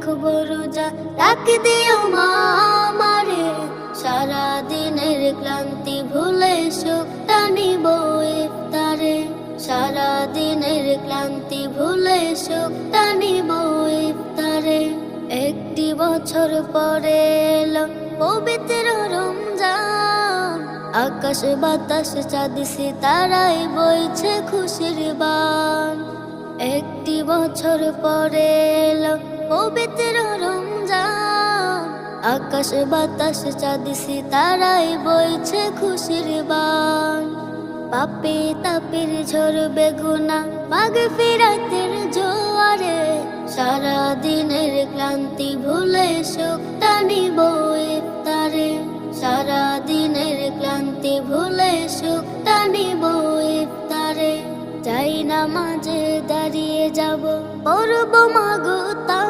রাখব রোজা রাখ দিও মা আমারে। সারা দিনের ক্লান্তি ভুলে সুখটা নিব ইফতারে। সারা দিনের ক্লান্তি ভুলে সুখটা নিব ইফতারে। একটি বছর পরে এলো পবিত্র রমজান। আকাশ বাতাস চাঁদ সিতারাই বইছে বছর পরে পবিত্র রমজান। আকাশ বাতাস, চাঁদ তারাই বইছে খুশির বান। পাপে তাপের ঝরবে গুনা মাগ ফিরাতের জোয়ারে। সারা দিনের ক্লান্তি ভুলে সুখটা ইফতারে যাই না মাঝে দাঁড়িয়ে যাব। পড়ব মাগো